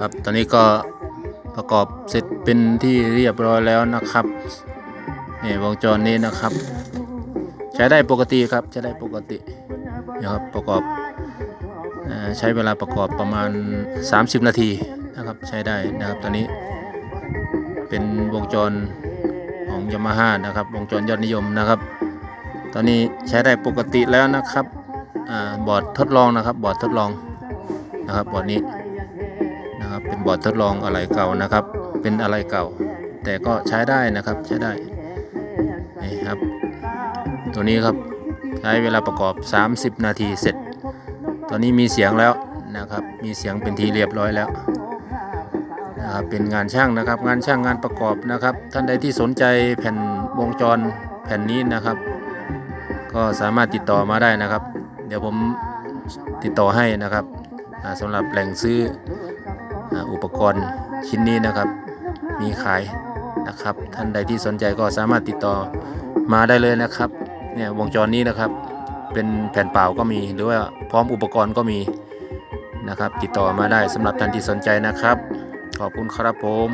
ครับตอนนี้ก็ประกอบเสร็จเป็นที่เรียบร้อยแล้วนะครับนี่วงจรนี้นะครับ ใช้ได้ปกติครับใช้ได้ปกตินะครับประกอบใช้เวลาประกอบประมาณ 30 นาทีนะครับใช้ได้นะครับตอนนี้เป็นวงจรของยามาฮ่านะครับวงจรยอดนิยมนะครับ ตอนนี้ใช้ได้ปกติแล้วนะครับอบอร์ดทดลองนะครับบอร์ดทดลอง นะครับบอร์ดนี้นะครับเป็นบอร์ดทดลองอะไรเก่านะครับ เป็นอะไรเก่า แต่ก็ใช้ได้นะครับใช้ได้นี่ครับ ตัวนี้ครับใช้เวลาประกอบ 30 นาทีเสร็จ ตอนนี้มีเสียงแล้วนะครับ มีเสียงเป็นทีเรียบร้อยแล้วนะครับเป็นงานช่างนะครับ งานช่างงานประกอบนะครับ ท่านใดที่สนใจแผ่นวงจรแผ่นนี้นะครับ ก็สามารถติดต่อมาได้นะครับ เดี๋ยวผมติดต่อให้นะครับ สำหรับแหล่งซื้ออุปกรณ์ชิ้นนี้นะครับ มีขายนะครับ ท่านใดที่สนใจก็สามารถติดต่อมาได้เลยนะครับ เนี่ยวงจรนี้นะครับ เป็นแผ่นเปล่าก็มี หรือว่าพร้อมอุปกรณ์ก็มีนะครับ ติดต่อมาได้สำหรับท่านที่สนใจนะครับ ขอบคุณครับผม